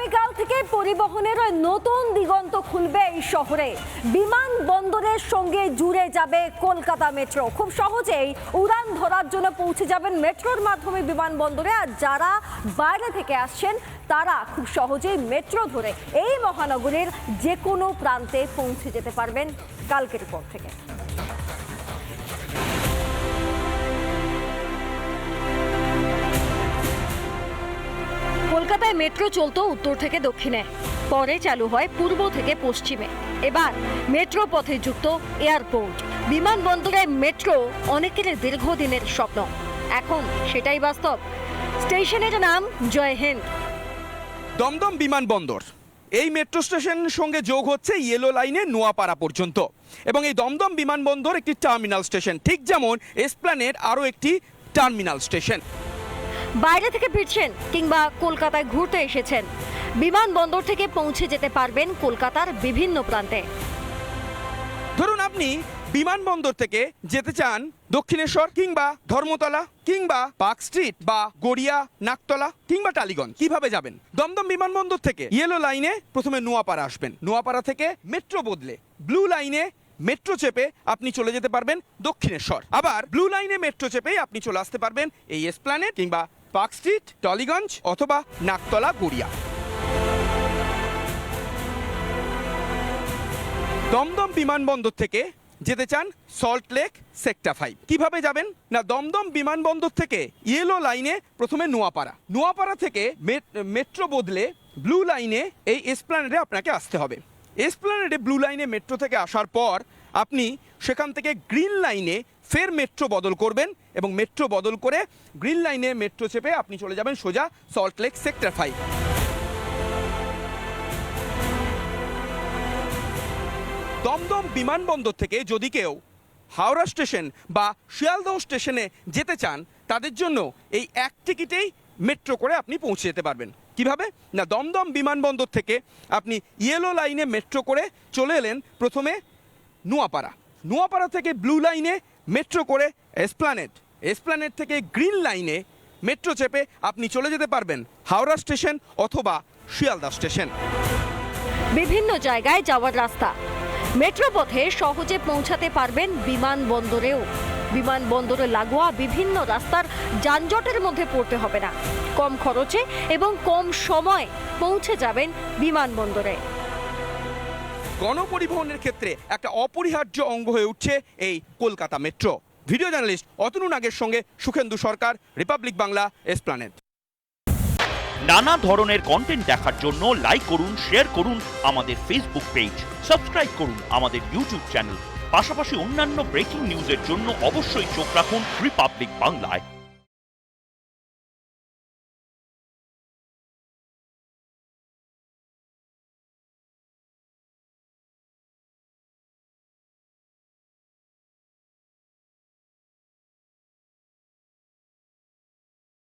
আগামীকাল থেকে পরিবহনের নতুন দিগন্ত খুলবে এই শহরে। বিমানবন্দরের সঙ্গে জুড়ে যাবে কলকাতা মেট্রো। খুব সহজেই উড়ান ধরার জন্য পৌঁছে যাবেন মেট্রোর মাধ্যমে বিমানবন্দরে আর যারা বাইরে থেকে আসছেন, তারা খুব সহজেই মেট্রো ধরে এই মহানগরীর যে কোনো প্রান্তে পৌঁছে যেতে পারবেন। কালকের পর থেকে। কলকাতায় মেট্রো চলতো উত্তর থেকে দক্ষিণে, পরে চালু হয় পূর্ব থেকে পশ্চিমে। এবার মেট্রো পথে যুক্ত এয়ারপোর্ট। বিমানবন্দরে মেট্রো অনেকের দীর্ঘদিনের স্বপ্ন। এখন সেটাই বাস্তব। স্টেশনের নাম জয় হিন্দ। দমদম বিমানবন্দর এই মেট্রো স্টেশন সঙ্গে যোগ হচ্ছে ইয়েলো লাইনে নোয়াপাড়া পর্যন্ত। এবং এই দমদম বিমানবন্দর একটি টার্মিনাল স্টেশন ঠিক যেমন এসপ্লানের আরও একটি টার্মিনাল স্টেশন বাইরে থেকে ফিরছেন কিংবা কলকাতায় ঘুরতে এসেছেন। বিমানবন্দর থেকে পৌঁছে যেতে পারবেন কলকাতার বিভিন্ন প্রান্তে। ধরুন আপনি বিমানবন্দর থেকে যেতে চান দক্ষিণেশ্বর কিংবা ধর্মতলা কিংবা পার্ক স্ট্রিট বা গড়িয়া নাকতলা কিংবা টালিগঞ্জ। কীভাবে যাবেন? দমদম বিমানবন্দর থেকে ইয়েলো লাইনে প্রথমে নোয়াপাড়া আসবেন। নোয়াপাড়া থেকে মেট্রো বদলে ব্লু লাইনে মেট্রো চেপে আপনি চলে যেতে পারবেন দক্ষিণেশ্বর। আবার ব্লু লাইনে মেট্রো চেপে আপনি চলে আসতে পারবেন এই এসপ্ল্যানেট কিংবা পার্ক স্ট্রিট, টলিগঞ্জ অথবা নাকতলা, গড়িয়া। দমদম বিমানবন্দর থেকে যেতে চান সল্ট লেক সেক্টর ফাইভ। কীভাবে যাবেন? না, দমদম বিমানবন্দর থেকে ইয়েলো লাইনে প্রথমে নোয়াপাড়া। নোয়াপাড়া থেকে মেট- মেট্রো বদলে ব্লু লাইনে এই এসপ্ল্যানেডে আপনাকে আসতে হবে। এসপ্ল্যানেডে ব্লু লাইনে মেট্রো থেকে আসার পর আপনি সেখান থেকে গ্রিন লাইনে ফের মেট্রো বদল করবেন এবং মেট্রো বদল করে গ্রিন লাইনে মেট্রো চেপে আপনি চলে যাবেন সোজা salt lake sector five Dumdum বিমানবন্দর থেকে যদি কেউ হাওড়া স্টেশন বা শিয়ালদহ স্টেশনে যেতে চান, তাদের জন্য এই এক টিকিটেই মেট্রো করে আপনি পৌঁছে যেতে পারবেন। কীভাবে? না, দমদম বিমানবন্দর থেকে আপনি ইয়েলো লাইনে মেট্রো করে চলে এলেন প্রথমে নোয়াপাড়া। নোয়াপাড়া থেকে ব্লু লাইনে মেট্রো করে এসপ্লানেট। এসপ্লানেট থেকে গ্রিন লাইনে মেট্রো চেপে আপনি চলে যেতে পারবেন হাওড়া স্টেশন অথবা শিয়ালদা স্টেশন। বিভিন্ন জায়গায় যাওয়ার রাস্তা। মেট্রো পথে সহজে পৌঁছাতে পারবেন বিমানবন্দরেও। বিমানবন্দরে লাগোয়া বিভিন্ন রাস্তার যানজটের মধ্যে পড়তে হবে না। কম খরচে এবং কম সময়ে পৌঁছে যাবেন বিমানবন্দরে। গণপরিবহনের ক্ষেত্রে একটা অপরিহার্য অঙ্গ হয়ে উঠছে এই Kolkata metro. Video journalist Atanu নাগের সঙ্গে সুখেন্দু সরকার, রিপাবলিক বাংলা এসপ্লানেট নানা ধরনের কন্টেন্ট দেখার জন্য লাইক করুন শেয়ার করুন আমাদের ফেসবুক পেজ সাবস্ক্রাইব করুন আমাদের ইউটিউব চ্যানেল পাশাপাশি অন্যান্য ব্রেকিং নিউজের জন্য অবশ্যই চোখ রাখুন রিপাবলিক বাংলায়